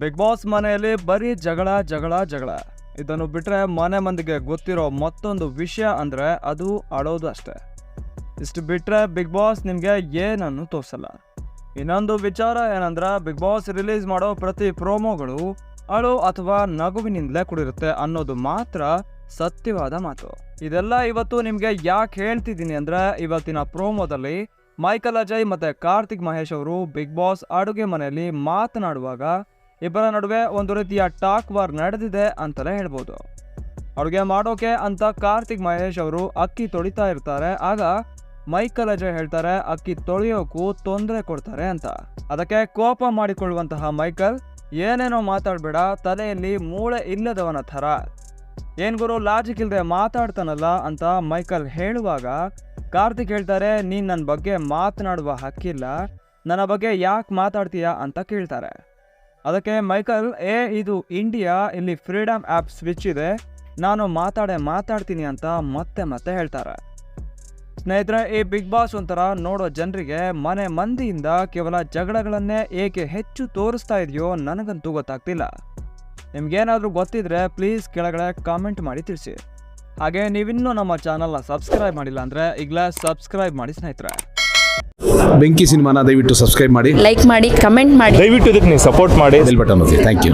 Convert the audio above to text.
Big boss ಮನೆಯಲ್ಲಿ ಬರೀ ಜಗಳ ಜಗಳ ಜಗಳ. ಇದನ್ನು ಬಿಟ್ಟರೆ ಮನೆ ಮಂದಿಗೆ ಗೊತ್ತಿರೋ ಮತ್ತೊಂದು ವಿಷಯ ಅಂದರೆ ಅದು ಅಳೋದು ಅಷ್ಟೆ. ಇಷ್ಟು ಬಿಟ್ಟರೆ ಬಿಗ್ ಬಾಸ್ ನಿಮಗೆ ಏನನ್ನು ತೋರಿಸಲ್ಲ. ಇನ್ನೊಂದು ವಿಚಾರ ಏನಂದ್ರೆ ಬಿಗ್ ಬಾಸ್ ರಿಲೀಸ್ ಮಾಡೋ ಪ್ರತಿ ಪ್ರೋಮೋಗಳು ಅಳು ಅಥವಾ ನಗುವಿನಿಂದಲೇ ಕೂಡಿರುತ್ತೆ ಅನ್ನೋದು ಮಾತ್ರ ಸತ್ಯವಾದ ಮಾತು. ಇದೆಲ್ಲ ಇವತ್ತು ನಿಮಗೆ ಯಾಕೆ ಹೇಳ್ತಿದ್ದೀನಿ ಅಂದರೆ ಇವತ್ತಿನ ಪ್ರೋಮೋದಲ್ಲಿ ಮೈಕಲ್ ಅಜಯ್ ಮತ್ತು ಕಾರ್ತಿಕ್ ಮಹೇಶ್ ಅವರು ಬಿಗ್ ಬಾಸ್ ಅಡುಗೆ ಮನೆಯಲ್ಲಿ ಮಾತನಾಡುವಾಗ ಇಬ್ಬರ ನಡುವೆ ಒಂದು ರೀತಿಯ ಟಾಕ್ ವಾರ್ ನಡೆದಿದೆ ಅಂತಲೇ ಹೇಳ್ಬೋದು. ಅಡುಗೆ ಮಾಡೋಕೆ ಅಂತ ಕಾರ್ತಿಕ್ ಮಹೇಶ್ ಅವರು ಅಕ್ಕಿ ತೊಳಿತಾ ಇರ್ತಾರೆ, ಆಗ ಮೈಕಲ್ ಅಜಯ್ ಹೇಳ್ತಾರೆ, ಅಕ್ಕಿ ತೊಳೆಯೋಕ್ಕೂ ತೊಂದರೆ ಕೊಡ್ತಾರೆ ಅಂತ. ಅದಕ್ಕೆ ಕೋಪ ಮಾಡಿಕೊಳ್ಳುವಂತಹ ಮೈಕಲ್, ಏನೇನೋ ಮಾತಾಡಬೇಡ, ತಲೆಯಲ್ಲಿ ಮೂಳೆ ಇಲ್ಲದವನ ಥರ. ಏನ್ ಗುರು ಲಾಜಿಕ್ ಇಲ್ಲದೆ ಮಾತಾಡ್ತಾನಲ್ಲ ಅಂತ ಮೈಕಲ್ ಹೇಳುವಾಗ ಕಾರ್ತಿಕ್ ಹೇಳ್ತಾರೆ, ನೀನು ನನ್ನ ಬಗ್ಗೆ ಮಾತನಾಡುವ ಹಕ್ಕಿಲ್ಲ, ನನ್ನ ಬಗ್ಗೆ ಯಾಕೆ ಮಾತಾಡ್ತೀಯಾ ಅಂತ ಕೇಳ್ತಾರೆ. ಅದಕ್ಕೆ ಮೈಕಲ್, ಏ, ಇದು ಇಂಡಿಯಾ, ಇಲ್ಲಿ ಫ್ರೀಡಮ್ ಆ್ಯಪ್ ಸ್ವಿಚ್ ಇದೆ. ನಾನು ಮಾತಾಡೇ ಮಾತಾಡ್ತೀನಿ ಅಂತ ಮತ್ತೆ ಮತ್ತೆ ಹೇಳ್ತಾರೆ. ಸ್ನೇಹಿತರೆ, ಈ ಬಿಗ್ ಬಾಸ್ ಒಂಥರ ನೋಡೋ ಜನರಿಗೆ ಮನೆ ಮಂದಿಯಿಂದ ಕೇವಲ ಜಗಳಗಳನ್ನೇ ಏಕೆ ಹೆಚ್ಚು ತೋರಿಸ್ತಾ ಇದೆಯೋ ನನಗಂತೂ ಗೊತ್ತಾಗ್ತಿಲ್ಲ. ನಿಮ್ಗೇನಾದರೂ ಗೊತ್ತಿದ್ರೆ ಪ್ಲೀಸ್ ಕೆಳಗಡೆ ಕಾಮೆಂಟ್ ಮಾಡಿ ತಿಳಿಸಿ. ಹಾಗೆ ನೀವಿನ್ನೂ ನಮ್ಮ ಚಾನಲ್ನ ಸಬ್ಸ್ಕ್ರೈಬ್ ಮಾಡಿಲ್ಲ ಅಂದರೆ ಈಗಲೇ ಸಬ್ಸ್ಕ್ರೈಬ್ ಮಾಡಿ ಸ್ನೇಹಿತರೆ. ಬೆಂಕಿ ಸಿನಿಮಾನ ದಯವಿಟ್ಟು ಸಬ್ಸ್ಕ್ರೈಬ್ ಮಾಡಿ. ಲೈಕ್ ಮಾಡಿ ಕಮೆಂಟ್ ಮಾಡಿ. ದಯವಿಟ್ಟು ಇದಕ್ಕೆ ನೀವು ಸಪೋರ್ಟ್ ಮಾಡಿ. ಬೆಲ್ ಬಟನ್ ಒತ್ತಿ. Thank you